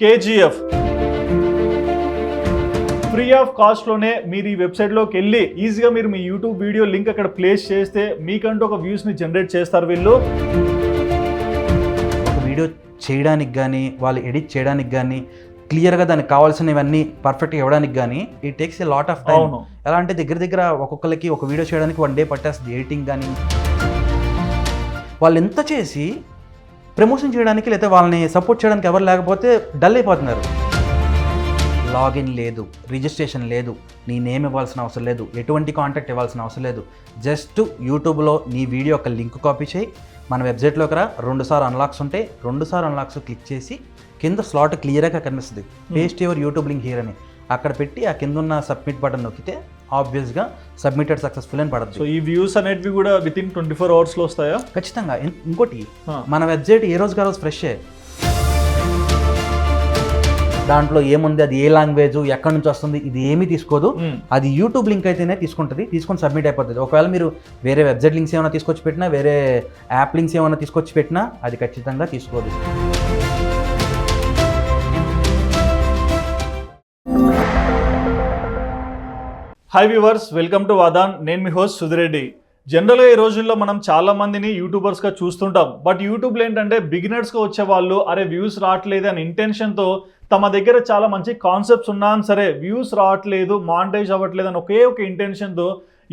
KGF. Free of కాస్ట్లోనే మీరు ఈ వెబ్సైట్లోకి వెళ్ళి ఈజీగా మీరు మీ యూట్యూబ్ వీడియో లింక్ అక్కడ ప్లేస్ చేస్తే మీకంటూ ఒక వ్యూస్ని జనరేట్ చేస్తారు వీళ్ళు. ఒక వీడియో చేయడానికి కానీ వాళ్ళు ఎడిట్ చేయడానికి కానీ క్లియర్గా దానికి కావాల్సినవన్నీ పర్ఫెక్ట్గా ఇవ్వడానికి కానీ ఈ takes a lot of time. ఎలా అంటే దగ్గర దగ్గర ఒక్కొక్కరికి ఒక వీడియో చేయడానికి వన్ డే పట్టేస్తుంది ఎడిటింగ్ కానీ వాళ్ళు ఎంత చేసి ప్రమోషన్ చేయడానికి లేదా వాళ్ళని సపోర్ట్ చేయడానికి ఎవరు లేకపోతే డల్ అయిపోతున్నారు. లాగిన్ లేదు రిజిస్ట్రేషన్ లేదు నీ నేమ్ ఇవ్వాల్సిన అవసరం లేదు ఎటువంటి కాంటాక్ట్ ఇవ్వాల్సిన అవసరం లేదు. జస్ట్ యూట్యూబ్లో నీ వీడియో ఒక లింక్ కాపీ చేయి మన వెబ్సైట్లోకి రా. రెండు సార్లు అన్లాక్స్ ఉంటాయి రెండు సార్లు అన్లాక్స్ క్లిక్ చేసి కింద స్లాట్ క్లియర్గా కనిపిస్తుంది. Paste your YouTube link here అని. అక్కడ పెట్టి ఆ కింద ఉన్న సబ్మిట్ బటన్ నొక్కితే ఆబ్వియస్గా సబ్మిటెడ్ సక్సెస్ఫుల్ అని సో పడుతుంది ఈ వ్యూస్ అనేటివి కూడా విత్ ఇన్ ట్వంటీ ఫోర్ అవర్స్లో వస్తాయా? ఖచ్చితంగా. ఇంకోటి. మన వెబ్సైట్ ఏ రోజు రోజు ఫ్రెషే దాంట్లో ఏముంది? అది ఏ లాంగ్వేజ్ ఎక్కడి నుంచి వస్తుంది? ఇది ఏమీ తీసుకోదు. అది యూట్యూబ్ లింక్ అయితేనే తీసుకుంటుంది. తీసుకొని సబ్మిట్ అయిపోతుంది. ఒకవేళ మీరు వేరే వెబ్సైట్ లింక్స్ ఏమైనా తీసుకొచ్చి పెట్టినా వేరే యాప్ లింక్స్ ఏమైనా తీసుకొచ్చి పెట్టినా అది ఖచ్చితంగా తీసుకోదు. Hi viewers welcome to Aadhan నేను మీ హోస్ట్ సుధిరెడ్డి జనరల్గా ఈ రోజుల్లో మనం చాలా మందిని యూట్యూబర్స్గా చూస్తుంటాం. బట్ యూట్యూబ్లో ఏంటంటే బిగినర్స్గా వచ్చే వాళ్ళు అరే వ్యూస్ రావట్లేదు అనే ఇంటెన్షన్తో తమ దగ్గర చాలా మంచి కాన్సెప్ట్స్ ఉన్నా సరే వ్యూస్ రావట్లేదు మానిటైజ్ అవ్వట్లేదు అని ఒకే ఒక ఇంటెన్షన్తో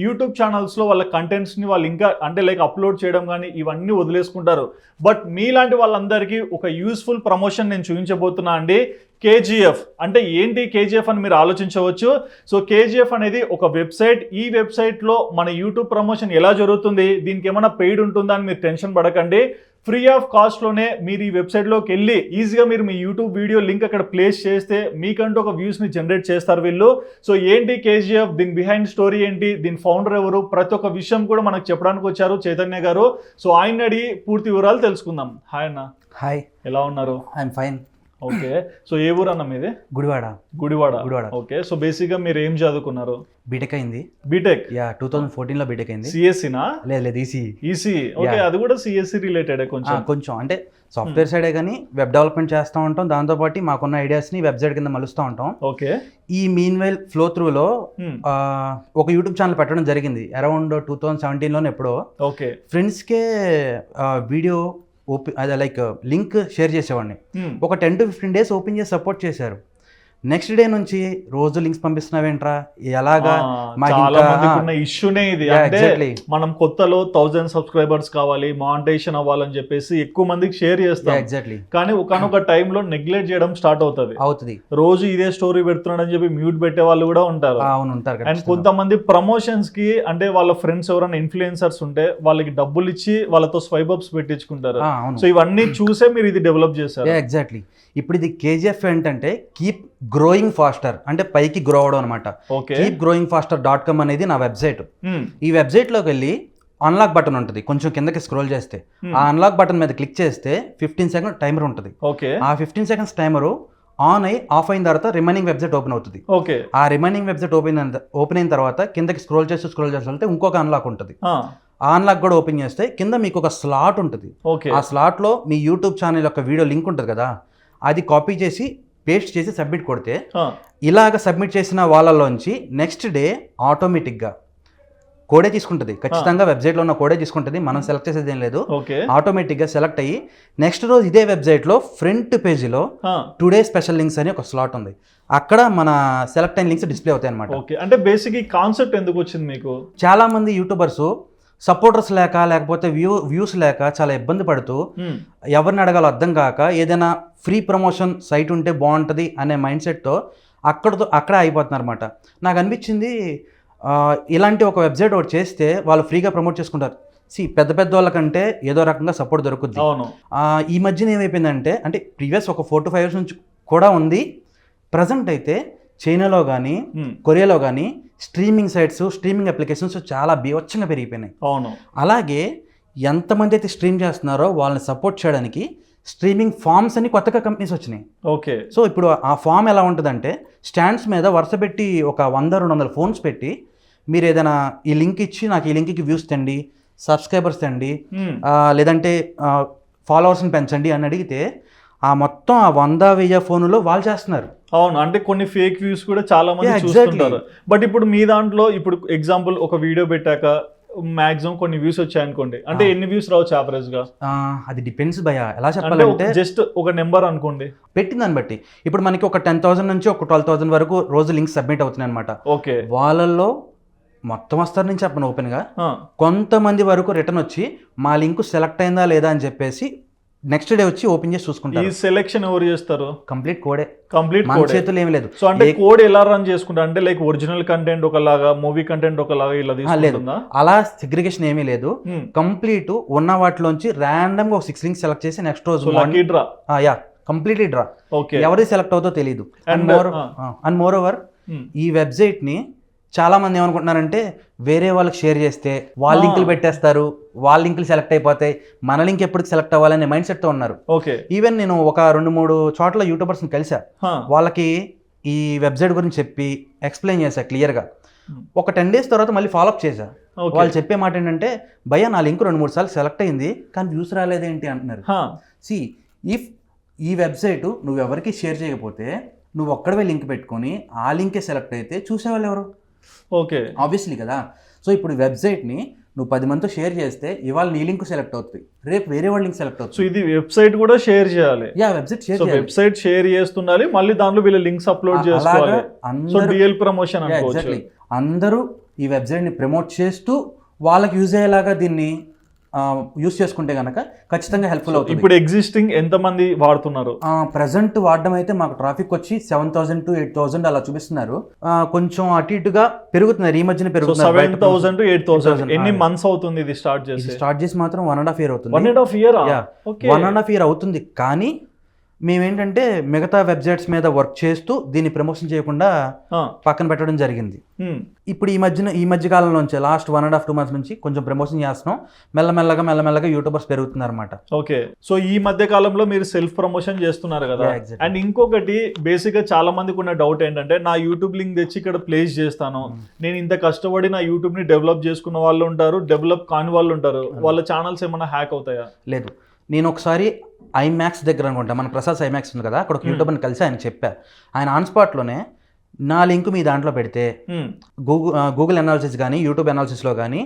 యూట్యూబ్ ఛానల్స్లో వాళ్ళ కంటెంట్స్ని వాళ్ళు ఇంకా అంటే లైక్ అప్లోడ్ చేయడం కానీ ఇవన్నీ వదిలేసుకుంటారు. బట్ మీలాంటి వాళ్ళందరికీ ఒక యూస్ఫుల్ ప్రమోషన్ నేను చూపించబోతున్నా అండి. కేజీఎఫ్ అంటే ఏంటి కేజీఎఫ్ అని మీరు ఆలోచించవచ్చు. సో కేజీఎఫ్ అనేది ఒక వెబ్సైట్. ఈ వెబ్సైట్లో మన యూట్యూబ్ ప్రమోషన్ ఎలా జరుగుతుంది? దీనికి ఏమైనా పెయిడ్ ఉంటుందా అని మీరు టెన్షన్ పడకండి. ఫ్రీ ఆఫ్ కాస్ట్లోనే మీరు ఈ వెబ్సైట్లోకి వెళ్ళి ఈజీగా మీరు మీ యూట్యూబ్ వీడియో లింక్ అక్కడ ప్లేస్ చేస్తే మీకంటూ ఒక వ్యూస్ని జనరేట్ చేస్తారు వీళ్ళు. సో ఏంటి కేజీఎఫ్? దీని బిహైండ్ స్టోరీ ఏంటి? దీని ఫౌండర్ ఎవరు? ప్రతి ఒక్క విషయం కూడా మనకు చెప్పడానికి వచ్చారు చైతన్య గారు. సో ఆయన అడిగి పూర్తి వివరాలు తెలుసుకుందాం. హాయ్ అన్న. హాయ్. ఎలా ఉన్నారు? I'm fine. ఓకే. సో ఏ ఊరు అన్న మీది? గుడివాడ. గుడివాడ. గుడివాడ. ఓకే. సో బేసిక్గా మీరు ఏం చదువుకున్నారు? బీటెక్ అయింది. బీటెక్ యా టూ థౌజండ్ ఫోర్టీన్లో బీటెక్ అయింది. సిఎస్సినా లేదు లేదు ఈసీ ఈసీ ఓకే Yeah. అది కూడా సిఎస్సి రిలేటెడ్ కొంచెం? కొంచెం. అంటే సాఫ్ట్వేర్ సైడే కానీ వెబ్ డెవలప్మెంట్ చేస్తూ ఉంటాం. దాంతోపాటు మాకున్న ఐడియాస్ని వెబ్సైట్ కింద మలుస్తూ ఉంటాం. ఓకే. ఈ మీన్ వైల్ ఫ్లో త్రూలో Hmm. ఒక యూట్యూబ్ ఛానల్ పెట్టడం జరిగింది. అరౌండ్ టూ థౌజండ్ సెవెంటీన్లోనే ఎప్పుడో. ఓకే. ఫ్రెండ్స్కే వీడియో ఓపెన్ అదే లైక్ లింక్ షేర్ చేసేవాడిని. ఒక ten to fifteen days open చేసి సపోర్ట్ చేశారు నెక్స్ట్ డే నుంచి రోజు లింక్స్ పంపిస్తున్నావేంట్రా? ఎలాగా? ఇష్యూనే ఇది. అంటే. మనం కొత్తలో థౌజండ్ సబ్స్క్రైబర్స్ కావాలి మానిటైజేషన్ అవ్వాలని చెప్పేసి ఎక్కువ మందికి షేర్ చేస్తాం. ఎగ్జాక్ట్లీ కానీ ఒకనొక టైంలో నెగ్లెక్ట్ చేయడం స్టార్ట్ అవుతుంది. అవుతుంది. రోజు ఇదే స్టోరీ పెడుతున్నాడని చెప్పి మ్యూట్ పెట్టే వాళ్ళు కూడా ఉంటారు. అవును ఉంటారు అండ్. కొంతమంది ప్రమోషన్స్కి అంటే వాళ్ళ ఫ్రెండ్స్ ఎవరైనా ఇన్ఫ్లుయెన్సర్స్ ఉంటే వాళ్ళకి డబ్బులు ఇచ్చి వాళ్ళతో స్వైప్ అప్స్ పెట్టించుకుంటారు. సో ఇవన్నీ చూసే మీరు ఇది డెవలప్ చేశారు. ఎగ్జాక్ట్లీ ఇప్పుడు ఇది కేజీఎఫ్ ఏంటంటే కీప్ గ్రోయింగ్ ఫాస్టర్ అంటే పైకి గ్రో అవడం అనమాట keep growing faster dot com అనేది నా వెబ్సైట్ Hmm. ఈ వెబ్సైట్లోకి వెళ్ళి అన్లాక్ బటన్ ఉంటుంది. కొంచెం కిందకి స్క్రోల్ చేస్తే. Hmm. ఆ అన్లాక్ బటన్ మీద క్లిక్ చేస్తే ఫిఫ్టీన్ సెకండ్ టైమర్ ఉంటుంది. ఆ ఫిఫ్టీన్ సెకండ్స్ టైమరు ఆన్ అయ్యి ఆఫ్ అయిన తర్వాత రిమైనింగ్ వెబ్సైట్ ఓపెన్ అవుతుంది. ఓకే. ఆ రిమైనింగ్ వెబ్సైట్ ఓపెన్ అయిన ఓపెన్ అయిన తర్వాత కిందకి స్క్రోల్ చేస్తూ స్క్రోల్ చేస్తూ ఇంకొక అన్లాక్ ఉంటుంది. ఆ, ఆ అన్లాక్ కూడా ఓపెన్ చేస్తే కింద మీకు ఒక స్లాట్ ఉంటుంది. ఓకే. ఆ స్లాట్లో మీ యూట్యూబ్ ఛానల్ యొక్క వీడియో లింక్ ఉంటుంది కదా. అది కాపీ చేసి పేస్ట్ చేసి సబ్మిట్ కొడితే ఇలాగ సబ్మిట్ చేసిన వాళ్ళలోంచి నెక్స్ట్ డే ఆటోమేటిక్గా కోడే తీసుకుంటుంది. ఖచ్చితంగా వెబ్సైట్లో ఉన్న కోడే తీసుకుంటుంది. మనం సెలెక్ట్ చేసేది ఏం లేదు. ఆటోమేటిక్గా సెలెక్ట్ అయ్యి నెక్స్ట్ రోజు ఇదే వెబ్సైట్లో ఫ్రంట్ పేజీలో టుడే స్పెషల్ లింక్స్ అని ఒక స్లాట్ ఉంది. అక్కడ మన సెలెక్ట్ అయిన లింక్స్ డిస్ప్లే అవుతాయి అనమాట అంటే బేసిక్ ఈ కాన్సెప్ట్ ఎందుకు వచ్చింది మీకు? చాలా మంది యూట్యూబర్స్ సపోర్టర్స్ లేక లేకపోతే వ్యూ వ్యూస్ లేక చాలా ఇబ్బంది పడుతూ. ఎవరిని అడగాలో అర్థం కాక ఏదైనా ఫ్రీ ప్రమోషన్ సైట్ ఉంటే బాగుంటుంది అనే మైండ్ సెట్తో అక్కడతో అక్కడే అయిపోతున్నారు అనమాట నాకు అనిపించింది ఇలాంటి ఒక వెబ్సైట్ ఒకటి చేస్తే వాళ్ళు ఫ్రీగా ప్రమోట్ చేసుకుంటారు. సి పెద్ద పెద్ద వాళ్ళకంటే ఏదో రకంగా సపోర్ట్ దొరుకుద్ది. ఈ మధ్యన ఏమైపోయిందంటే అంటే ప్రీవియస్ ఒక ఫోర్ టు ఫైవ్ ఇయర్స్ నుంచి కూడా ఉంది. ప్రజెంట్ అయితే చైనాలో కానీ. కొరియాలో కానీ స్ట్రీమింగ్ సైట్స్ స్ట్రీమింగ్ అప్లికేషన్స్ చాలా బీవచ్చంగా పెరిగిపోయినాయి. అవును. అలాగే ఎంతమంది అయితే స్ట్రీమ్ చేస్తున్నారో వాళ్ళని సపోర్ట్ చేయడానికి స్ట్రీమింగ్ ఫామ్స్ అని కొత్తగా కంపెనీస్ వచ్చినాయి. ఓకే. సో ఇప్పుడు ఆ ఫామ్ ఎలా ఉంటుందంటే స్టాండ్స్ మీద వరుస పెట్టి ఒక వంద రెండు వందల ఫోన్స్ పెట్టి మీరు ఏదైనా ఈ లింక్ ఇచ్చి నాకు ఈ లింక్కి వ్యూస్ తెండి సబ్స్క్రైబర్స్ తెండి లేదంటే ఫాలోవర్స్ని పెంచండి అని అడిగితే ఆ మొత్తం ఆ వంద వెయ్యి ఫోన్లో వాళ్ళు చేస్తున్నారు. అవును అంటే కొన్ని ఫేక్ వ్యూస్ కూడా చాలా మంది. చూస్తుంటారు. బట్ ఇప్పుడు మీ దాంట్లో ఇప్పుడు ఎగ్జాంపుల్ ఒక వీడియో పెట్టాక మాక్సిమం కొన్ని వ్యూస్ వచ్చాయి అనుకోండి అంటే Ah. ఎన్ని వ్యూస్ రావచ్చు యావరేజ్గా అది డిపెండ్స్ భయ ఎలా చెప్పాలంటే జస్ట్ ఒక నెంబర్ అనుకోండి. పెట్టిన దాన్ని బట్టి. ఇప్పుడు మనకి ఒక టెన్ థౌసండ్ నుంచి ఒక ట్వెల్వ్ థౌసండ్ వరకు రోజు లింక్స్ సబ్మిట్ అవుతున్నాయి అనమాట ఓకే. వాళ్ళల్లో మొత్తం వస్తారు నేను చెప్పను ఓపెన్గా. కొంతమంది వరకు రిటర్న్ వచ్చి మా లింక్ సెలెక్ట్ అయిందా లేదా? అని చెప్పేసి నెక్స్ట్ డే వచ్చి ఓపెన్ చేసి ఈ చూసుకుంటారు సెలెక్షన్ ఎవరు చేస్తారు? కంప్లీట్ కోడే కంప్లీట్ మన కోడ్ చేతుల్లో ఏం లేదు. సో అంటే కోడ్ ఎలా రన్ చేసుకుంటారు? అంటే లైక్ ఒరిజినల్ కంటెంట్ ఒకలాగా మూవీ కంటెంట్ ఒకలాగా ఇలా లేదు. తీసుకుంటుందా? అలా సెగ్రిగేషన్ ఏమీ లేదు. Hmm. కంప్లీట్ ఉన్న వాటిలోంచి ర్యాండమ్గా ఒక సిక్స్ లింక్స్ సెలెక్ట్ చేసి నెక్స్ట్ రోజు draw yeah completely draw okay ఎవరి సెలెక్ట్ అవుతో తెలియదు and more. And more over Hmm. ఈ వెబ్సైట్ని చాలా మంది ఏమనుకుంటున్నారంటే వేరే వాళ్ళకి షేర్ చేస్తే వాళ్ళ. లింకులు పెట్టేస్తారు వాళ్ళ లింకులు సెలెక్ట్ అయిపోతాయి మన లింక్ ఎప్పటికి సెలెక్ట్ అవ్వాలనే మైండ్ సెట్తో ఉన్నారు. ఓకే. ఈవెన్ నేను ఒక రెండు మూడు చోట్ల యూట్యూబర్స్ని కలిసా. వాళ్ళకి ఈ వెబ్సైట్ గురించి చెప్పి ఎక్స్ప్లెయిన్ చేశా క్లియర్గా. ఒక టెన్ డేస్ తర్వాత మళ్ళీ ఫాలోఅప్ చేశా వాళ్ళు చెప్పే మాట ఏంటంటే భయ్య నా లింక్ రెండు మూడు సార్లు సెలెక్ట్ అయింది కానీ వ్యూస్ రాలేదేంటి? అంటున్నారు. సి ఇఫ్ ఈ వెబ్సైట్ నువ్వు ఎవరికి షేర్ చేయకపోతే నువ్వు ఒక్కడవే లింక్ పెట్టుకొని ఆ లింకే సెలెక్ట్ అయితే చూసేవాళ్ళు ఎవరు? ఓకే. ఆబ్వియస్లీ కదా. సో ఇప్పుడు వెబ్సైట్ని నువ్వు పది మందితో షేర్ చేస్తే ఇవాళ నీ లింక్ సెలెక్ట్ అవుతుంది. రేపు వేరే వాళ్ళ లింక్ సెలెక్ట్ సో అవుతుంది. ఇది వెబ్సైట్ కూడా షేర్ చేయాలి. Yeah website share so website share చేస్తుండాలి మళ్ళీ దాంట్లో వీళ్ళు లింక్స్ అప్లోడ్ చేసుకోవాలి. సో డిఎల్ ప్రమోషన్ అనుకోవచ్చు. అందరూ ఈ వెబ్సైట్ని ప్రమోట్ చేస్తూ వాళ్ళకి యూజ్ అయ్యేలాగా దీన్ని యూజ్ చేసుకుంటే కనుక ఖచ్చితంగా హెల్ప్ఫుల్ అవుతుంది. ఇప్పుడు ఎగ్జిస్టింగ్ ఎంత మంది వాడుతున్నారు? ప్రజెంట్ వాడడం అయితే మాకు ట్రాఫిక్ వచ్చి seven thousand to eight thousand అలా చూపిస్తున్నారు. కొంచెం అటు ఇటుగా పెరుగుతున్నారు ఈ మధ్యన పెరుగుతున్నారు. సెవెన్ థౌసండ్ ఎయిట్ థౌసండ్ 8,000, ఎన్ని. మంత్స్ అవుతుంది ఇది స్టార్ట్ చేసి స్టార్ట్ చేసి మాత్రం వన్ అండ్ హాఫ్ ఇయర్ అవుతుంది. One and half year one and half year అవుతుంది. కానీ మేమేంటంటే మిగతా వెబ్సైట్స్ మీద వర్క్ చేస్తూ దీన్ని ప్రమోషన్ చేయకుండా పక్కన పెట్టడం జరిగింది. ఇప్పుడు ఈ మధ్యన ఈ మధ్య కాలంలోంచి last one and half two months నుంచి కొంచెం ప్రమోషన్ చేస్తున్నాం. మెల్లమెల్లగా మెల్లమెల్లగా యూట్యూబర్స్ పెరుగుతున్నారు అనమాట ఓకే. సో ఈ మధ్య కాలంలో మీరు సెల్ఫ్ ప్రమోషన్ చేస్తున్నారు కదా. అండ్ ఇంకొకటి బేసిక్గా చాలా మందికి ఉన్న డౌట్ ఏంటంటే నా యూట్యూబ్ లింక్ తెచ్చి ఇక్కడ ప్లేస్ చేస్తాను. నేను ఇంత కష్టపడి నా యూట్యూబ్ని డెవలప్ చేసుకున్న వాళ్ళు ఉంటారు డెవలప్ కాని వాళ్ళు ఉంటారు. వాళ్ళ ఛానల్స్ ఏమైనా హ్యాక్ అవుతాయా? లేదు. నేను ఒకసారి ఐమాక్స్ దగ్గర అనుకుంటా మన ప్రసాద్ ఐమాక్స్ ఉంది కదా అక్కడ ఒక. యూట్యూబర్ని కలిసి ఆయన చెప్పా ఆయన ఆన్ స్పాట్లోనే నా లింక్ మీ దాంట్లో పెడితే. గూగుల్ గూగుల్ అనాలిసిస్ కానీ యూట్యూబ్ అనాలిసిస్లో కానీ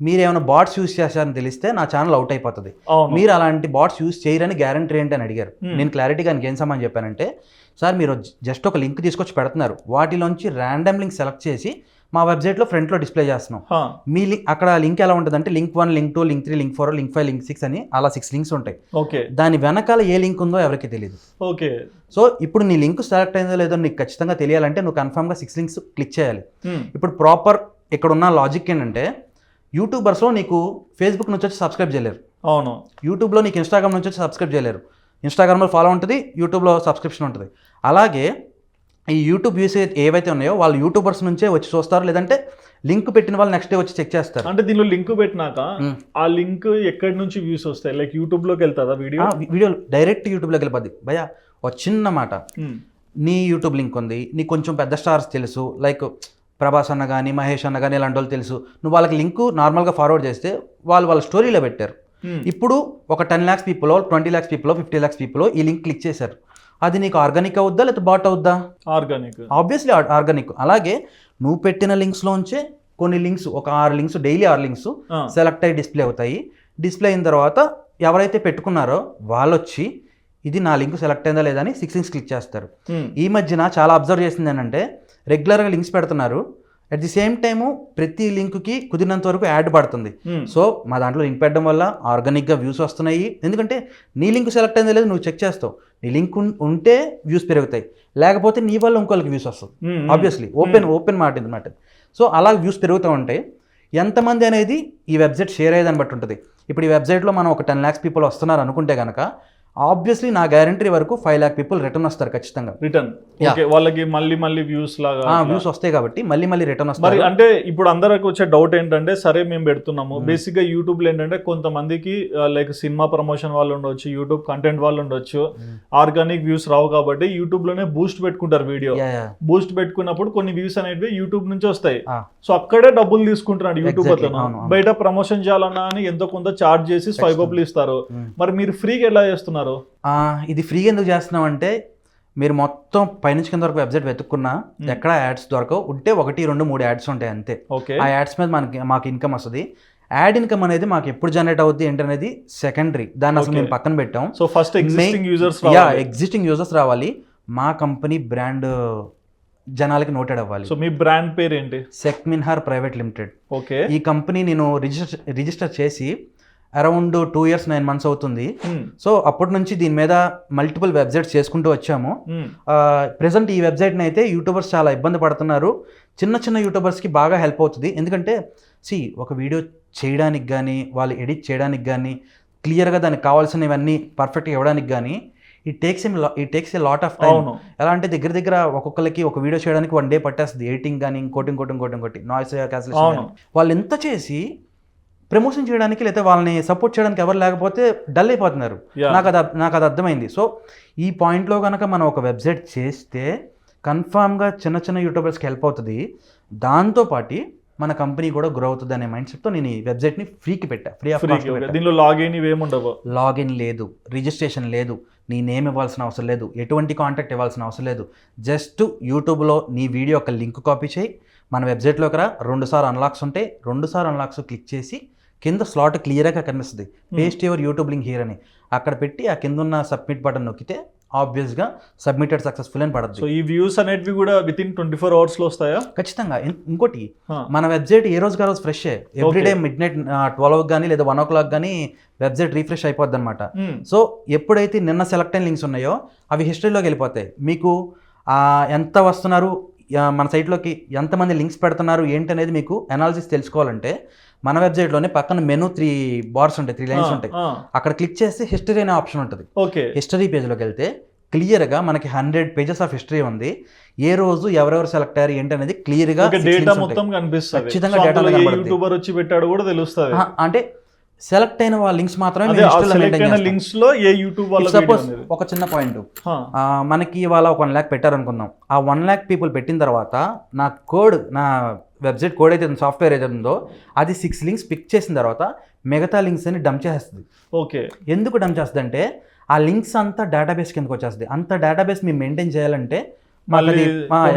మీరు ఏమైనా బాట్స్ యూస్ చేశారని తెలిస్తే నా ఛానల్ అవుట్ అయిపోతుంది మీరు అలాంటి బాట్స్ యూస్ చేయరని గ్యారంటీ ఏంటి అని అడిగారు. నేను క్లారిటీగా ఆయనకి ఏం సమాన్ చెప్పానంటే సార్ మీరు జస్ట్ ఒక లింక్ తీసుకొచ్చి పెడుతున్నారు వాటిలోంచి ర్యాండమ్ లింక్ సెలెక్ట్ చేసి మా వెబ్సైట్లో ఫ్రంట్లో డిస్ప్లే చేస్తున్నాం. మీ లింక్ అక్కడ లింక్ ఎలా ఉంటుందంటే link one link two link three link four link five link six అని అలా సిక్స్ లింక్స్ ఉంటాయి. ఓకే. దాని వెనకాల ఏ లింక్ ఉందో ఎవరికి తెలియదు ఓకే. సో ఇప్పుడు నీ లింక్ సెలెక్ట్ అయిందో లేదో నీకు ఖచ్చితంగా తెలియాలంటే నువ్వు కన్ఫామ్గా సిక్స్ లింక్స్ క్లిక్ చేయాలి. ఇప్పుడు ప్రాపర్ ఇక్కడ ఉన్న లాజిక్ ఏంటంటే యూట్యూబర్స్లో నీకు ఫేస్బుక్ నుంచి వచ్చి సబ్స్క్రైబ్ చేయలేరు. అవును. యూట్యూబ్లో నీకు ఇన్స్టాగ్రామ్ నుంచి వచ్చి సబ్స్క్రైబ్ చేయలేరు. ఇన్స్టాగ్రామ్లో ఫాలో ఉంటుంది యూట్యూబ్లో సబ్స్క్రిప్షన్ ఉంటుంది. అలాగే ఈ యూట్యూబ్ వ్యూస్ ఏవైతే ఉన్నాయో వాళ్ళు యూట్యూబర్స్ నుంచే వచ్చి చూస్తారు లేదంటే లింక్ పెట్టిన వాళ్ళు నెక్స్ట్ డే వచ్చి చెక్ చేస్తారు. అంటే దీనిలో లింక్ పెట్టినాక. ఆ లింక్ ఎక్కడి నుంచి వ్యూస్ వస్తాయి? లైక్ యూట్యూబ్లోకి వెళ్తుందా వీడియో? వీడియో డైరెక్ట్ యూట్యూబ్లోకి వెళ్ళిపోద్ది. భయ ఒక చిన్న మాట. నీ యూట్యూబ్ లింక్ ఉంది నీకు కొంచెం పెద్ద స్టార్స్ తెలుసు లైక్ ప్రభాస్ అన్న కానీ మహేష్ అన్న కానీ ఇలాంటి వాళ్ళు తెలుసు. నువ్వు వాళ్ళకి లింక్ నార్మల్గా ఫార్వర్డ్ చేస్తే వాళ్ళు వాళ్ళ స్టోరీలో పెట్టారు. ఇప్పుడు ఒక ten lakhs people twenty lakhs people fifty lakhs people ఈ లింక్ క్లిక్ చేశారు. అది నీకు ఆర్గానిక్ అవుద్దా లేదా బాట్ అవుద్దా? ఆర్గానిక్. Obviously organic. అలాగే నువ్వు పెట్టిన లింక్స్లోంచే కొన్ని లింక్స్ ఒక ఆరు లింక్స్ డైలీ ఆరు లింక్స్ సెలెక్ట్ అయ్యి డిస్ప్లే అవుతాయి. డిస్ప్లే అయిన తర్వాత ఎవరైతే పెట్టుకున్నారో వాళ్ళు వచ్చి ఇది నా లింక్ సెలెక్ట్ అయిందా లేదా అని సిక్స్ లింక్స్ క్లిక్ చేస్తారు. ఈ మధ్యన చాలా అబ్జర్వ్ చేసింది ఏంటంటే రెగ్యులర్గా లింక్స్ పెడుతున్నారు. అట్ ది సేమ్ టైము ప్రతి లింక్కి కుదిరినంత వరకు యాడ్ పడుతుంది. సో మా దాంట్లో లింక్ పెట్టడం వల్ల ఆర్గానిక్గా వ్యూస్ వస్తున్నాయి. ఎందుకంటే నీ లింక్ సెలెక్ట్ అయిందో లేదో నువ్వు చెక్ చేస్తావు. నీ లింక్ ఉంటే వ్యూస్ పెరుగుతాయి. లేకపోతే నీ వల్ల ఇంకోళ్ళకి వ్యూస్ వస్తుంది ఆబ్వియస్లీ ఓపెన్ ఓపెన్ మాట ఇది మాట. సో అలా వ్యూస్ పెరుగుతూ ఉంటాయి ఎంతమంది అనేది ఈ వెబ్సైట్ షేర్ అయ్యేదాన్ని బట్టి ఉంటుంది. ఇప్పుడు ఈ వెబ్సైట్లో మనం ఒక టెన్ ల్యాక్స్ పీపుల్ వస్తున్నారు అనుకుంటే కనుక ఆబ్వియస్లీ నా గ్యారంటీ వరకు ఫైవ్ ల్యాక్ పీపుల్ రిటర్న్ వస్తారు ఖచ్చితంగా. రిటర్న్ వాళ్ళకి మళ్ళీ మళ్ళీ వ్యూస్ లాగా. వ్యూస్ వస్తాయి కాబట్టి మళ్ళీ మళ్ళీ రిటర్న్ వస్తారు. అంటే ఇప్పుడు అందరికి వచ్చే డౌట్ ఏంటంటే సరే మేము పెడుతున్నాము. Hmm. బేసిక్గా యూట్యూబ్లో ఏంటంటే కొంతమందికి లైక్ సినిమా ప్రమోషన్ వాళ్ళు ఉండొచ్చు యూట్యూబ్ కంటెంట్ వాళ్ళు ఉండొచ్చు. ఆర్గానిక్ వ్యూస్ రావు కాబట్టి యూట్యూబ్లోనే బూస్ట్ పెట్టుకుంటారు వీడియో బూస్ట్ పెట్టుకున్నప్పుడు కొన్ని వ్యూస్ అనేవి యూట్యూబ్ నుంచి వస్తాయి. సో అక్కడే డబ్బులు తీసుకుంటున్నాడు యూట్యూబ్. అతను. బయట ప్రమోషన్ చేయాలన్నా అని ఎంతో కొంత చార్జ్ చేసి స్వైప్ అప్లు ఇస్తారు. Hmm. మరి మీరు ఫ్రీగా ఎలా చేస్తున్నారు? చేస్తున్నారు? ఇది ఫ్రీగా ఎందుకు చేస్తున్నాం అంటే మీరు మొత్తం పైనుంచి కింద వరకు వెబ్సైట్ వెతుక్కున్నా. ఎక్కడ యాడ్స్ దొరకవు. ఉంటే ఒకటి రెండు మూడు యాడ్స్ ఉంటాయి అంతే. ఓకే. ఆ యాడ్స్ మీద మనకి మాకు ఇన్కమ్ వస్తుంది. యాడ్ ఇన్కమ్ అనేది మాకు ఎప్పుడు జనరేట్ అవుద్ది ఏంటనేది సెకండరీ. దాన్ని అసలు. మేము పక్కన పెట్టాం. So first existing users yeah existing users రావాలి. మా కంపెనీ బ్రాండ్ జనాలకి నోటెడ్ అవ్వాలి. సో మీ బ్రాండ్ పేరు ఏంటి సెక్ మిన్హార్ ప్రైవేట్ లిమిటెడ్. ఓకే. ఈ కంపెనీ నేను రిజిస్టర్ రిజిస్టర్ చేసి around two years nine months అవుతుంది. Hmm. సో అప్పటి నుంచి దీని మీద మల్టిపుల్ వెబ్సైట్స్ చేసుకుంటూ వచ్చాము. Hmm. ప్రజెంట్ ఈ వెబ్సైట్ని అయితే యూట్యూబర్స్ చాలా ఇబ్బంది పడుతున్నారు. చిన్న చిన్న యూట్యూబర్స్కి బాగా హెల్ప్ అవుతుంది. ఎందుకంటే సి ఒక వీడియో చేయడానికి కానీ వాళ్ళు ఎడిట్ చేయడానికి కానీ క్లియర్గా దానికి కావాల్సినవన్నీ పర్ఫెక్ట్గా ఇవ్వడానికి కానీ ఈ టేక్స్ ఈ takes a lot of time ఎలా అంటే దగ్గర దగ్గర ఒక్కొక్కరికి ఒక వీడియో చేయడానికి వన్ డే పట్టేస్తుంది. ఎడిటింగ్ కానీ ఇంకోటి ఇంకోటి ఇంకోటి ఇంకోటి నాయిస్ అవును. క్యాన్సిలేషన్ వాళ్ళు ఎంత చేసి ప్రమోషన్ చేయడానికి లేదా వాళ్ళని సపోర్ట్ చేయడానికి ఎవరు లేకపోతే డల్ అయిపోతున్నారు. నాకు అది నాకు అది అర్థమైంది. సో ఈ పాయింట్లో కనుక మనం ఒక వెబ్సైట్ చేస్తే కన్ఫామ్గా చిన్న చిన్న యూట్యూబర్స్కి హెల్ప్ అవుతుంది. దాంతోపాటి మన కంపెనీ కూడా గ్రో అవుతుంది అనే మైండ్ సెట్తో నేను ఈ వెబ్సైట్ని ఫ్రీకి పెట్టా. ఫ్రీ ఆఫ్ దీనిలో లాగిన్ ఇవి ఏముండవు లాగిన్ లేదు. రిజిస్ట్రేషన్ లేదు. నీ నేమ్ ఇవ్వాల్సిన అవసరం లేదు. ఎటువంటి కాంటాక్ట్ ఇవ్వాల్సిన అవసరం లేదు. జస్ట్ యూట్యూబ్లో నీ వీడియో ఒక లింక్ కాపీ చేయి. మన వెబ్సైట్లోకి రా. రెండు సార్లు అన్లాక్స్ ఉంటాయి రెండు సార్లు అన్లాక్స్ క్లిక్ చేసి కింద స్లాట్ క్లియర్గా కనిపిస్తుంది. Paste your YouTube link here అని. అక్కడ పెట్టి ఆ కింద ఉన్న సబ్మిట్ బటన్ నొక్కితే ఆబ్వియస్గా సబ్మిటెడ్ సక్సెస్ఫుల్ అని సో పడుతుంది ఈ వ్యూస్ అనేటివి కూడా విత్ ఇన్ ట్వంటీ ఫోర్ అవర్స్లో వస్తాయా? ఖచ్చితంగా. ఇంకోటి. మన వెబ్సైట్ ఏ రోజు రోజు fresh everyday midnight twelve కానీ లేదా వన్ ఓ క్లాక్ కానీ వెబ్సైట్ రీఫ్రెష్ అయిపోద్ది అనమాట. సో ఎప్పుడైతే నిన్న సెలెక్ట్ అయిన లింక్స్ ఉన్నాయో అవి హిస్టరీలోకి వెళ్ళిపోతాయి. మీకు ఎంత వస్తున్నారు మన సైట్లోకి ఎంతమంది లింక్స్ పెడుతున్నారు ఏంటనేది మీకు అనాలిసిస్ తెలుసుకోవాలంటే మన వెబ్సైట్లోనే పక్కన మెనూ త్రీ బార్స్ ఉంటాయి త్రీ లైన్స్ ఉంటాయి. అక్కడ క్లిక్ చేస్తే హిస్టరీ అనే ఆప్షన్ ఉంటుంది. ఓకే. హిస్టరీ పేజ్లోకి వెళ్తే క్లియర్గా మనకి హండ్రెడ్ పేజెస్ ఆఫ్ హిస్టరీ ఉంది. ఏ రోజు ఎవరెవరు సెలెక్ట్ అయ్యారు ఏంటి అనేది క్లియర్గా డేటా మొత్తం కనిపిస్తుంది. ఖచ్చితంగా. యూట్యూబర్ వచ్చి పెట్టాడు కూడా తెలుస్తుంది. అంటే సెలెక్ట్ అయిన వాళ్ళ లింక్స్ మాత్రమే. లింక్స్లో ఏ యూట్యూబ్ అనేది? ఒక చిన్న పాయింట్ మనకి ఇవాళ ఒక వన్ ల్యాక్ పెట్టారనుకుందాం. ఆ వన్ ల్యాక్ పీపుల్ పెట్టిన తర్వాత నా కోడ్ నా వెబ్సైట్ కోడ్ అయితే సాఫ్ట్వేర్ ఏదైతే ఉందో అది సిక్స్ లింక్స్ పిక్ చేసిన తర్వాత మిగతా లింక్స్ అని డంప్ చేస్తుంది ఓకే. ఎందుకు డంప్ చేస్తుంది అంటే ఆ లింక్స్ అంతా డేటాబేస్ కిందకి వచ్చేస్తుంది. అంత డేటాబేస్ మేము మెయింటైన్ చేయాలంటే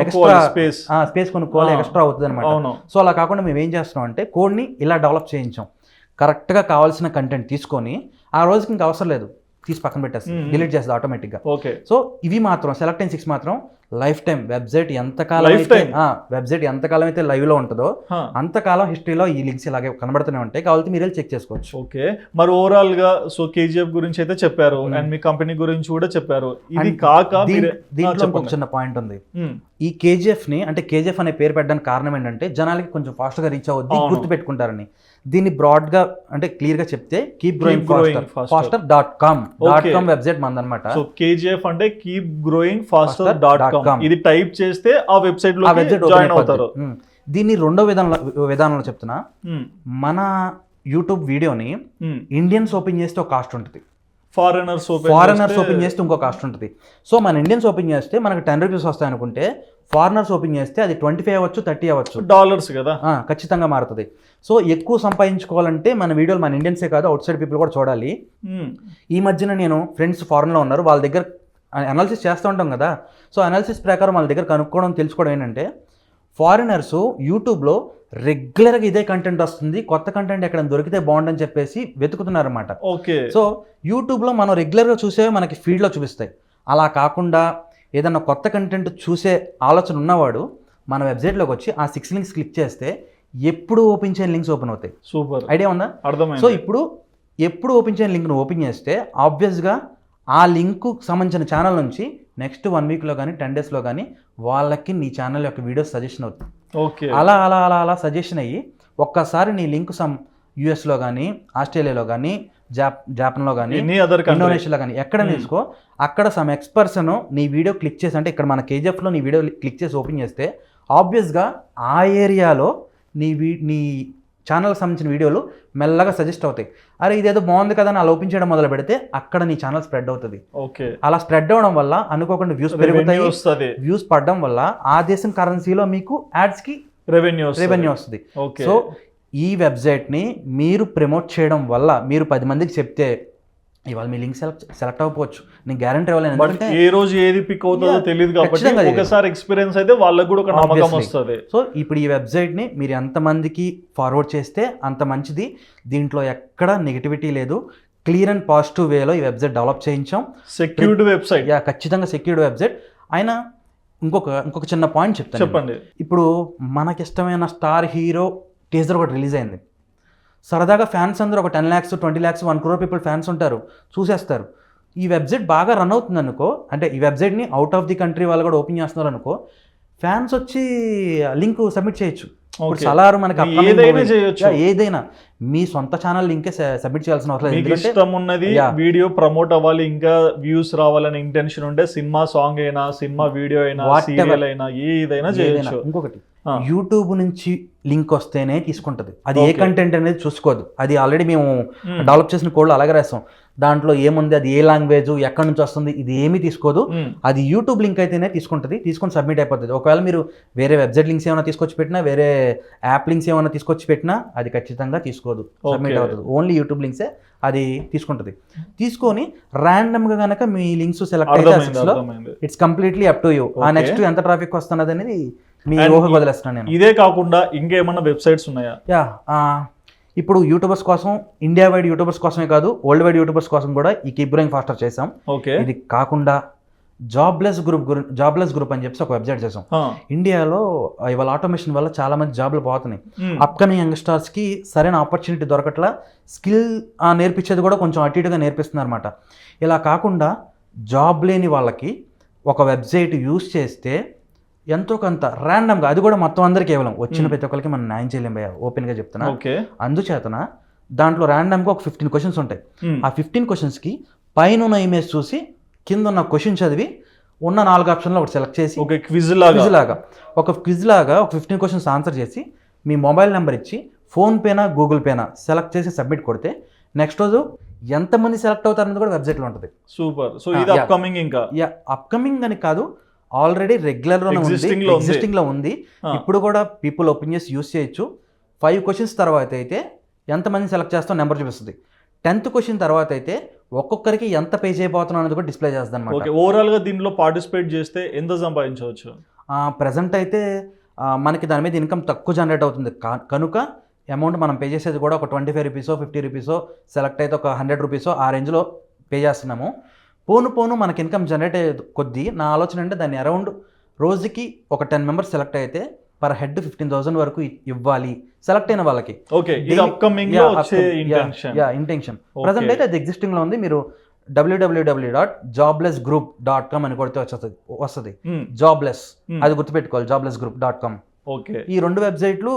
ఎక్స్ట్రా. స్పేస్ కొనుక్కోవాలి ఎక్స్ట్రా అవుతుంది అనమాట సో అలా కాకుండా మేము ఏం చేస్తున్నాం అంటే కోడ్ని ఇలా డెవలప్ చేయించాం. కరెక్ట్గా కావాల్సిన కంటెంట్ తీసుకొని ఆ రోజుకి ఇంకా అవసరం లేదు. తీసి పక్కన పెట్టేస్తాం. మ్మ్. డిలీట్ చేస్తుంది ఆటోమేటిక్గా ఓకే. సో ఇవి మాత్రం సెలెక్ట్ అయిన సిక్స్ మాత్రం లైఫ్ టైం వెబ్సైట్ ఎంతకాలం అయితే. వెబ్సైట్ ఎంతకాలం అయితే లైవ్లో ఉంటుందో Huh. అంతకాలం హిస్టరీలో ఈ లింక్స్ ఇలాగే కనబడుతూనే ఉంటాయి. కావాలంటే మీరు చెక్ చేసుకోవచ్చు. ఓకే. మరి ఓవరాల్గా సో కేజీఎఫ్ గురించి అయితే చెప్పారు. అండ్ మీ కంపెనీ గురించి కూడా చెప్పారు. ఇది కాక దీంట్లో చిన్న పాయింట్ ఉంది. ఈ కేజీఎఫ్ని అంటే కేజీఎఫ్ అనే పేరు పెట్టడానికి కారణం ఏంటంటే జనాలకి కొంచెం ఫాస్ట్గా రీచ్ అవుద్ది. గుర్తు పెట్టుకుంటారని దీన్ని బ్రాడ్గా అంటే క్లియర్గా చెప్తే keep growing faster dot com dot. Com website మందనమాట so KGF అంటే keep growing faster dot com. ఇది టైప్ చేస్తే ఆ వెబ్సైట్లో జాయిన్ అవుతారు. దీన్ని రెండో విధానంలో విధానంలో చెప్తున్నా. మన యూట్యూబ్ వీడియోని. ఇండియన్స్ ఓపెన్ చేస్తే ఒక కాస్ట్ ఉంటుంది. ఫారెనర్స్ ఓపెన్ ఫారినర్స్ ఓపెన్ చేస్తే ఇంకో కాస్ట్ ఉంటుంది. సో మన ఇండియన్స్ ఓపెన్ చేస్తే మనకి టెన్ రూపీస్ వస్తాయి అనుకుంటే ఫారినర్స్ ఓపెన్ చేస్తే అది ట్వంటీ ఫైవ్ అవ్వచ్చు థర్టీ అవ్వచ్చు. డాలర్స్ కదా? ఖచ్చితంగా మారుతుంది. సో ఎక్కువ సంపాదించుకోవాలంటే మన వీడియోలు మన ఇండియన్సే కాదు అవుట్ సైడ్ పీపుల్ కూడా చూడాలి. ఈ మధ్యన నేను ఫ్రెండ్స్ ఫారెన్లో ఉన్నారు. వాళ్ళ దగ్గర అనాలిసిస్ చేస్తూ ఉంటాం కదా. సో అనాలిసిస్ ప్రకారం వాళ్ళ దగ్గర కనుక్కోవడం తెలుసుకోవడం ఏంటంటే ఫారినర్స్ యూట్యూబ్లో రెగ్యులర్గా ఇదే కంటెంట్ వస్తుంది కొత్త కంటెంట్ ఎక్కడ దొరికితే బాగుండని చెప్పేసి వెతుకుతున్నారన్నమాట. ఓకే. సో యూట్యూబ్లో మనం రెగ్యులర్గా చూసేవి మనకి ఫీడ్లో చూపిస్తాయి. అలా కాకుండా ఏదన్నా కొత్త కంటెంట్ చూసే ఆలోచన ఉన్నవాడు మన వెబ్సైట్లోకి వచ్చి ఆ సిక్స్ లింక్స్ క్లిక్ చేస్తే ఎప్పుడు ఓపెన్ చేయని లింక్స్ ఓపెన్ అవుతాయి. సూపర్. ఐడియా ఉందా? అర్థమైంది. సో ఇప్పుడు ఎప్పుడు ఓపెన్ చేయని లింక్ను ఓపెన్ చేస్తే ఆబ్వియస్గా ఆ లింకు సంబంధించిన ఛానల్ నుంచి నెక్స్ట్ వన్ వీక్లో కానీ టెన్ డేస్లో కానీ వాళ్ళకి నీ ఛానల్ యొక్క వీడియోస్ సజెషన్ అవుతుంది. ఓకే అలా అలా అలా అలా సజెషన్ అయ్యి ఒక్కసారి నీ లింక్ సమ్ యూఎస్లో కానీ ఆస్ట్రేలియాలో కానీ జాప్ జాపాన్లో కానీ ఇండోనేషియాలో కానీ ఎక్కడ. తీసుకో. అక్కడ సమ్ ఎక్స్పర్సన్ నీ వీడియో క్లిక్ చేసి అంటే ఇక్కడ మన కేజీఎఫ్లో నీ వీడియో క్లిక్ చేసి ఓపెన్ చేస్తే ఆబ్వియస్గా ఆ ఏరియాలో నీ వీ నీ ఛానల్కి సంబంధించిన వీడియోలు మెల్లగా సజెస్ట్ అవుతాయి. అరే ఇదేదో బాగుంది కదా అని అలా ఓపెన్ చేయడం మొదలు పెడితే అక్కడ నీ ఛానల్ స్ప్రెడ్ అవుతుంది. ఓకే. అలా స్ప్రెడ్ అవడం వల్ల అనుకోకుండా వ్యూస్ పెరుగుతాయి. వ్యూస్ పడడం వల్ల ఆ దేశం కరెన్సీలో మీకు యాడ్స్కి రెవెన్యూ రెవెన్యూ వస్తుంది. ఓకే. సో ఈ వెబ్సైట్ని మీరు ప్రమోట్ చేయడం వల్ల మీరు పది మందికి చెప్తే ఇవాళ మీ లింక్ సెలెక్ట్ సెలెక్ట్ అవ్వకపోవచ్చు. నేను గ్యారంటీ ఇవ్వలేను. బట్ ఏ రోజు ఏది పిక్ అవుతుందో తెలియదు కాబట్టి. ఒకసారి ఎక్స్పీరియన్స్ అయితే వాళ్ళకి కూడా ఒక నమ్మకం. వస్తుంది. సో ఇప్పుడు ఈ వెబ్సైట్ని మీరు ఎంతమందికి ఫార్వర్డ్ చేస్తే అంత మంచిది. దీంట్లో ఎక్కడ నెగిటివిటీ లేదు. క్లియర్ అండ్ పాజిటివ్ వేలో ఈ వెబ్సైట్ డెవలప్ చేయించాం. సెక్యూర్డ్ వెబ్సైట్ యా ఖచ్చితంగా సెక్యూర్డ్ వెబ్సైట్ అయినా ఇంకొక ఇంకొక చిన్న పాయింట్ చెప్తాను. చెప్పండి. ఇప్పుడు మనకిష్టమైన స్టార్ హీరో టీజర్ ఒకటి రిలీజ్ అయింది. సరదాగా ఫ్యాన్స్ అందరూ ఒక ten lakhs twenty lakhs one crore people fans ఉంటారు చూసేస్తారు ఈ వెబ్సైట్ బాగా రన్ అవుతుంది అనుకో అంటే ఈ వెబ్సైట్ని అవుట్ ఆఫ్ ది కంట్రీ వాళ్ళు కూడా ఓపెన్ చేస్తున్నారు అనుకో ఫ్యాన్స్ వచ్చి లింక్ సబ్మిట్ చేయొచ్చు. సలారు మనకి ఏదైనా మీ సొంత ఛానల్ లింకే సబ్మిట్ చేయాల్సిన అవసరం ఇష్టం ఉన్నది. వీడియో ప్రమోట్ అవ్వాలి ఇంకా వ్యూస్ రావాలని ఇంటెన్షన్ ఉంటే సినిమా సాంగ్ అయినా సినిమా వీడియో అయినా Whatever. సీరియల్ అయినా ఏదైనా. చేయొచ్చు ఇంకొకటి. యూట్యూబ్ నుంచి లింక్ వస్తేనే తీసుకుంటది. అది ఏ. కంటెంట్ అనేది చూసుకోదు. అది ఆల్రెడీ మేము. డెవలప్ చేసిన కోడ్లు అలాగే రాస్తాం దాంట్లో ఏముంది? అది ఏ లాంగ్వేజ్ ఎక్కడి నుంచి వస్తుంది? ఇది ఏమీ తీసుకోదు. అది యూట్యూబ్ లింక్ అయితేనే తీసుకుంటుంది. తీసుకొని సబ్మిట్ అయిపోతుంది ఒకవేళ మీరు వేరే వెబ్సైట్ లింక్స్ ఏమైనా తీసుకొచ్చి పెట్టినా వేరే యాప్ లింక్స్ ఏమైనా తీసుకొచ్చి పెట్టినా అది ఖచ్చితంగా తీసుకోదు. సబ్మిట్. అవుతుంది ఓన్లీ యూట్యూబ్ లింక్సే అది తీసుకుంటుంది. తీసుకొని ర్యాండమ్గా కనుక మీ లింక్స్ సెలెక్ట్ అయితే it's completely up to you ఆ. నెక్స్ట్ ఎంత ట్రాఫిక్ వస్తున్నది అనేది మీ ఊహకు వదిలేస్తున్నాను నేను. ఇదే కాకుండా ఇంకేమన్నా వెబ్సైట్స్ ఉన్నాయా? యా ఇప్పుడు యూట్యూబర్స్ కోసం ఇండియా వైడ్ యూట్యూబర్స్ కోసమే కాదు వరల్డ్ వైడ్ యూట్యూబర్స్ కోసం కూడా ఈ కీప్ గ్రోయింగ్ ఫాస్టర్ చేసాం ఓకే. ఇది కాకుండా జాబ్లెస్ గ్రూప్ గురి జాబ్లెస్ గ్రూప్ అని చెప్పి ఒక వెబ్సైట్ చేసాం ఇండియాలో ఇవాళ ఆటోమేషన్ వల్ల చాలా మంది జాబ్లు పోతున్నాయి. అప్కమింగ్ యంగ్స్టర్స్కి సరైన ఆపర్చునిటీ దొరకట్లా స్కిల్ నేర్పించేది కూడా కొంచెం అటు ఇటుగా నేర్పిస్తున్నారు అనమాట ఇలా కాకుండా జాబ్ లేని వాళ్ళకి ఒక వెబ్సైట్ యూస్ చేస్తే ఎంతో కొంత ర్యాండమ్గా అది కూడా మొత్తం అందరికీ కేవలం వచ్చిన. ప్రతి ఒక్కరికి మనం న్యాయం చేయలేం భయ్యా ఓపెన్గా చెప్తున్నా. ఓకే. అందుచేతన దాంట్లో ర్యాండమ్గా ఒక ఫిఫ్టీన్ క్వశ్చన్స్ ఉంటాయి. ఆ ఫిఫ్టీన్ క్వశ్చన్స్కి పైన ఉన్న ఇమేజ్ చూసి కింద ఉన్న క్వశ్చన్ చదివి ఉన్న నాలుగు ఆప్షన్లో ఒకటి సెలెక్ట్ చేసి ఓకే క్విజ్ లాగా. క్విజ్ లాగా. ఒక క్విజ్ లాగా ఒక ఫిఫ్టీన్ క్వశ్చన్స్ ఆన్సర్ చేసి మీ మొబైల్ నెంబర్ ఇచ్చి ఫోన్పేనా గూగుల్ పేనా సెలెక్ట్ చేసి సబ్మిట్ కొడితే నెక్స్ట్ రోజు ఎంతమంది సెలెక్ట్ అవుతారనేది కూడా వెబ్సైట్లో ఉంటుంది. సూపర్. సో ఇది. అప్కమింగ్ ఇంకా? యా అప్కమింగ్ అని కాదు ఆల్రెడీ రెగ్యులర్లోనే ఉంది Existing లో ఉంది. ఇప్పుడు కూడా పీపుల్ ఓపెన్ చేసి యూస్ చేయొచ్చు. ఫైవ్ క్వశ్చన్స్ తర్వాత అయితే ఎంతమంది సెలెక్ట్ చేస్తాం నెంబర్ చూపిస్తుంది. టెన్త్ క్వశ్చన్ తర్వాత అయితే ఒక్కొక్కరికి ఎంత పే చేయబోతున్నాం అనేది కూడా డిస్ప్లే చేస్తుంది అనమాట ఓవరాల్గా దీనిలో పార్టిసిపేట్ చేస్తే ఎంత సంపాదించవచ్చు? ప్రజెంట్ అయితే మనకి దాని మీద ఇన్కమ్ తక్కువ జనరేట్ అవుతుంది. కనుక అమౌంట్ మనం పే చేసేది కూడా ఒక ట్వంటీ ఫైవ్ రూపీసో ఫిఫ్టీ రూపీసో సెలెక్ట్ అయితే ఒక హండ్రెడ్ రూపీసో ఆ రేంజ్లో పే చేస్తున్నాము. పోను పోను మనకి ఇన్కమ్ జనరేట్ అయ్యే కొద్దీ నా ఆలోచన అంటే దాన్ని అరౌండ్ రోజుకి ఒక టెన్ మెంబర్స్ సెలెక్ట్ అయితే పర్ హెడ్ ఫిఫ్టీన్ థౌసండ్ వరకు ఇవ్వాలి సెలెక్ట్ అయిన వాళ్ళకి. ఓకే లో ఇంటెన్షన్ యా ఇంటెన్షన్ ప్రజెంట్ అయితే అది ఎగ్జిస్టింగ్లో ఉంది. మీరు WWW dot jobless group dot com అని కొడితే వచ్చేస్తుంది వస్తుంది. జాబ్లెస్. అది గుర్తుపెట్టుకోవాలి jobless group dot com okay. ఈ రెండు వెబ్సైట్లు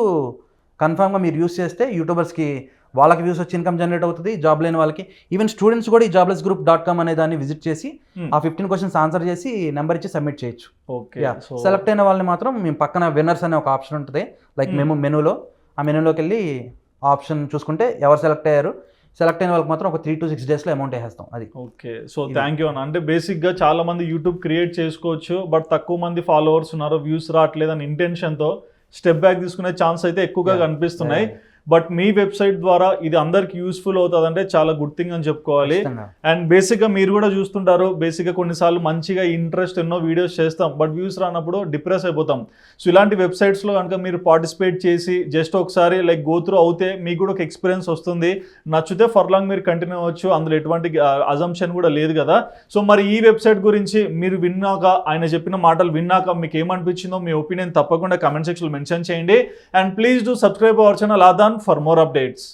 కన్ఫామ్గా మీరు యూస్ చేస్తే యూట్యూబర్స్కి వాళ్ళకి వ్యూస్ వచ్చి ఇన్కమ్ జనరేట్ అవుతుంది జాబ్ లేని వాళ్ళకి. ఈవెన్ స్టూడెంట్స్ కూడా ఈ జాబ్లెస్ గ్రూప్ డాట్ కామ్ అనే దాన్ని విజిట్ చేసి Hmm. ఆ ఫిఫ్టీన్ క్వశ్చన్స్ ఆన్సర్ చేసి నెంబర్ ఇచ్చి సబ్మిట్ చేయొచ్చు. ఓకే సెలెక్ట్ అయిన వాళ్ళని మాత్రం మేము పక్కన విన్నర్స్ అనే ఒక ఆప్షన్ ఉంటుంది. లైక్. మేము మెనూలో ఆ మెనూలోకి వెళ్ళి ఆప్షన్ చూసుకుంటే ఎవరు సెలెక్ట్ అయ్యారు? సెలెక్ట్ అయిన వాళ్ళకి మాత్రం ఒక త్రీ టు సిక్స్ డేస్లో అమౌంట్ వేసేస్తాం అది. Okay so. థ్యాంక్ యూ అన్న. అంటే బేసిక్గా చాలా మంది యూట్యూబ్ క్రియేట్ చేసుకోవచ్చు బట్ తక్కువ మంది ఫాలోవర్స్ ఉన్నారు వ్యూస్ రావట్లేదు అని ఇంటెన్షన్తో స్టెప్ బ్యాక్ తీసుకునే ఛాన్స్ అయితే ఎక్కువగా. కనిపిస్తున్నాయి. బట్ మీ వెబ్సైట్ ద్వారా ఇది అందరికి యూస్ఫుల్ అవుతుంది అంటే చాలా గుడ్ థింగ్ అని చెప్పుకోవాలి. అండ్ బేసిక్గా మీరు కూడా చూస్తుంటారు బేసిక్గా కొన్నిసార్లు మంచిగా ఇంట్రెస్ట్ ఎన్నో వీడియోస్ చేస్తాం బట్ వ్యూస్ రానప్పుడు డిప్రెస్ అయిపోతాం. సో ఇలాంటి వెబ్సైట్స్లో కనుక మీరు పార్టిసిపేట్ చేసి జస్ట్ ఒకసారి లైక్ గో త్రూ అవుతే మీకు కూడా ఒక ఎక్స్పీరియన్స్ వస్తుంది. నచ్చితే ఫర్ లాంగ్ మీరు కంటిన్యూ అవ్వచ్చు అందులో ఎటువంటి అజంప్షన్ కూడా లేదు కదా. సో మరి ఈ వెబ్సైట్ గురించి మీరు విన్నాక ఆయన చెప్పిన మాటలు విన్నాక మీకు ఏమనిపించిందో మీ ఒపీనియన్ తప్పకుండా కమెంట్ సెక్షన్లో మెన్షన్ చేయండి. And please do subscribe our channel Aadhan for more updates